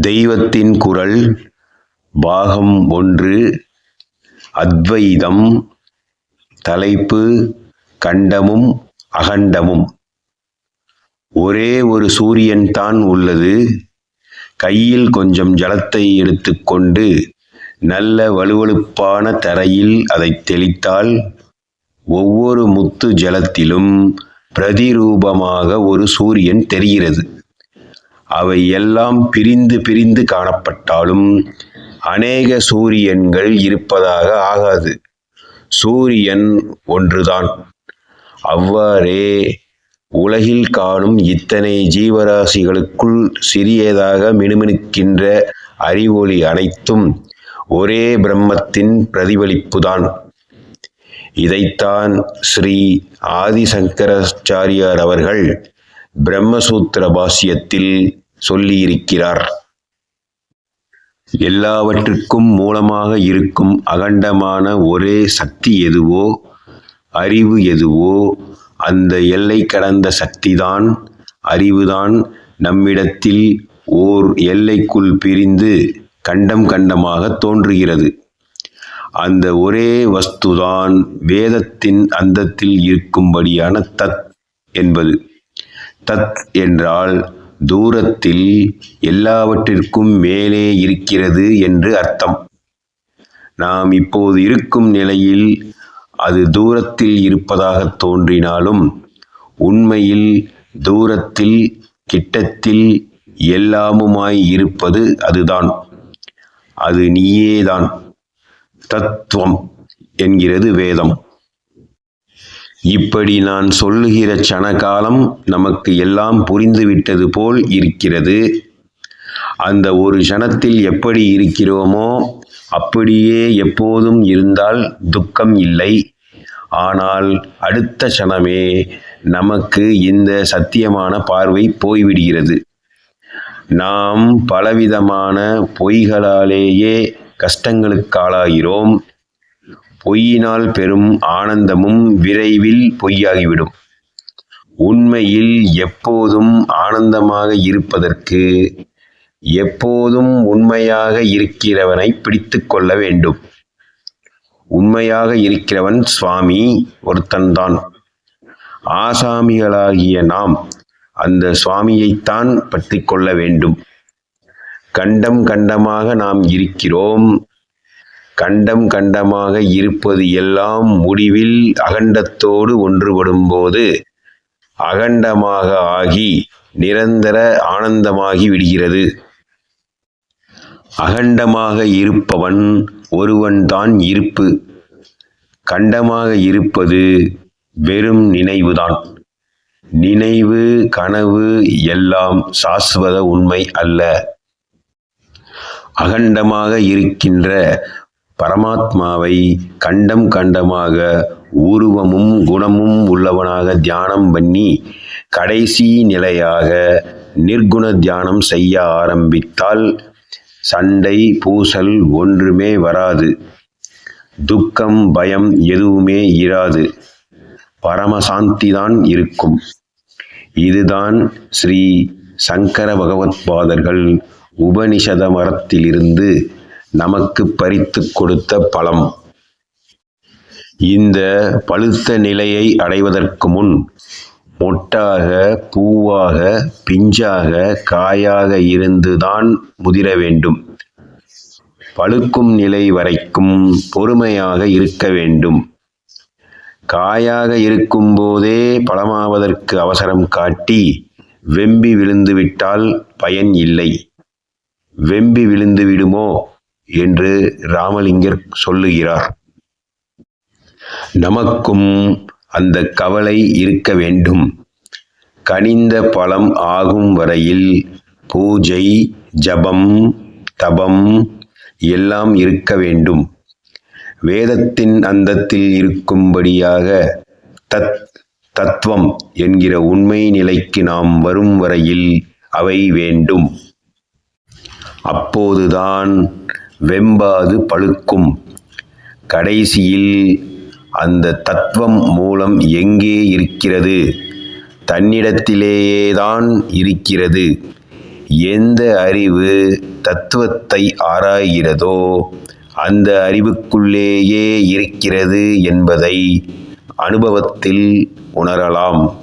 தெய்வத்தின் குரல் பாகம் ஒன்று அத்வைதம் தலைப்பு கண்டமும் அகண்டமும். ஒரே ஒரு சூரியன்தான் உள்ளது. கையில் கொஞ்சம் ஜலத்தை எடுத்துக்கொண்டு நல்ல வலுவழுப்பான தரையில் அதை தெளித்தால் ஒவ்வொரு முத்து ஜலத்திலும் பிரதிரூபமாக ஒரு சூரியன் தெரிகிறது. அவை எல்லாம் பிரிந்து பிரிந்து காணப்பட்டாலும் அநேக சூரியன்கள் இருப்பதாக ஆகாது. சூரியன் ஒன்றுதான். அவ்வாறே உலகில் காணும் இத்தனை ஜீவராசிகளுக்குள் சிறியதாக மினுமினுக்கின்ற அறிவொளி அனைத்தும் ஒரே பிரம்மத்தின் பிரதிபலிப்புதான். இதைத்தான் ஸ்ரீ ஆதிசங்கராச்சாரியார் அவர்கள் பிரம்மசூத்திர பாஷ்யத்தில் சொல்லியிருக்கிறார். எல்லாவற்றுக்கும் மூலமாக இருக்கும் அகண்டமான ஒரே சக்தி எதுவோ அறிவு எதுவோ அந்த எல்லை கடந்த சக்திதான் அறிவுதான் நம்மிடத்தில் ஓர் எல்லைக்குள் பிரிந்து கண்டம் கண்டமாக தோன்றுகிறது. அந்த ஒரே வஸ்துதான் வேதத்தின் அந்தத்தில் இருக்கும்படியான தத் என்பது. தத் என்றால் தூரத்தில் எல்லாவற்றிற்கும் மேலே இருக்கிறது என்று அர்த்தம். நாம் இப்போது இருக்கும் நிலையில் அது தூரத்தில் இருப்பதாக தோன்றினாலும் உண்மையில் தூரத்தில் கிட்டத்தில் எல்லாமுமாய் இருப்பது அதுதான். அது நீயேதான். தத்துவம் என்கிறது வேதம். இப்படி நான் சொல்லுகிற சனகாலம் நமக்கு எல்லாம் புரிந்துவிட்டது போல் இருக்கிறது. அந்த ஒரு க்ஷணத்தில் எப்படி இருக்கிறோமோ அப்படியே எப்போதும் இருந்தால் துக்கம் இல்லை. ஆனால் அடுத்த க்ஷணமே நமக்கு இந்த சத்தியமான பார்வை போய்விடுகிறது. நாம் பலவிதமான பொய்களாலேயே கஷ்டங்களுக்கு ஆளாகிறோம் பொய்யினால் பெறும் ஆனந்தமும் விரைவில் பொய்யாகிவிடும். உண்மையில் எப்போதும் ஆனந்தமாக இருப்பதற்கு எப்போதும் உண்மையாக இருக்கிறவனை பிடித்து கொள்ள வேண்டும். உண்மையாக இருக்கிறவன் சுவாமி ஒருத்தன்தான் ஆசாமிகளாகிய நாம் அந்த சுவாமியைத்தான் பற்றி கொள்ள வேண்டும். கண்டம் கண்டமாக நாம் இருக்கிறோம். கண்டம் கண்டமாக இருப்பது எல்லாம் முடிவில் அகண்டத்தோடு ஒன்றுபடும்போது அகண்டமாக ஆகி நிரந்தர ஆனந்தமாகி விடுகிறது. அகண்டமாக இருப்பவன் ஒருவன்தான் இருப்பு. கண்டமாக இருப்பது வெறும் நினைவுதான். நினைவு கனவு எல்லாம் சாஸ்வத உண்மை அல்ல. அகண்டமாக இருக்கின்ற பரமாத்மாவை கண்டம் கண்டமாக உருவமும் குணமும் உள்ளவனாக தியானம் பண்ணி கடைசி நிலையாக நிர்குண தியானம் செய்ய ஆரம்பித்தால் சண்டை பூசல் ஒன்றுமே வராது. துக்கம் பயம் எதுவுமே இராது. பரமசாந்தி தான் இருக்கும். இதுதான் ஸ்ரீ சங்கர பகவத்பாதர்கள் உபனிஷத மரத்திலிருந்து நமக்கு பறித்து கொடுத்த பழம். இந்த பழுத்த நிலையை அடைவதற்கு முன் மொட்டாக பூவாக பிஞ்சாக காயாக இருந்துதான் முதிர வேண்டும். பழுக்கும் நிலை வரைக்கும் பொறுமையாக இருக்க வேண்டும். காயாக இருக்கும்போதே பழமாவதற்கு அவசரம் காட்டி வெம்பி விழுந்துவிட்டால் பயன் இல்லை. வெம்பி விழுந்து விடுமோ என்று ராமலிங்கர் சொல்லுகிறார். நமக்கும் அந்த கவலை இருக்க வேண்டும். கனிந்த பழம் ஆகும் வரையில் பூஜை ஜபம் தபம் எல்லாம் இருக்க வேண்டும். வேதத்தின் அந்தத்தில் இருக்கும்படியாக தத் தத்துவம் என்கிற உண்மை நிலைக்கு நாம் வரும் வரையில் அவை வேண்டும். அப்போதுதான் வெம்பாது பழுக்கும். கடைசியில் அந்த தத்துவம் மூலம் எங்கே இருக்கிறது? தன்னிடத்திலேயேதான் இருக்கிறது. எந்த அறிவு தத்துவத்தை ஆராய்கிறதோ அந்த அறிவுக்குள்ளேயே இருக்கிறது என்பதை அனுபவத்தில் உணரலாம்.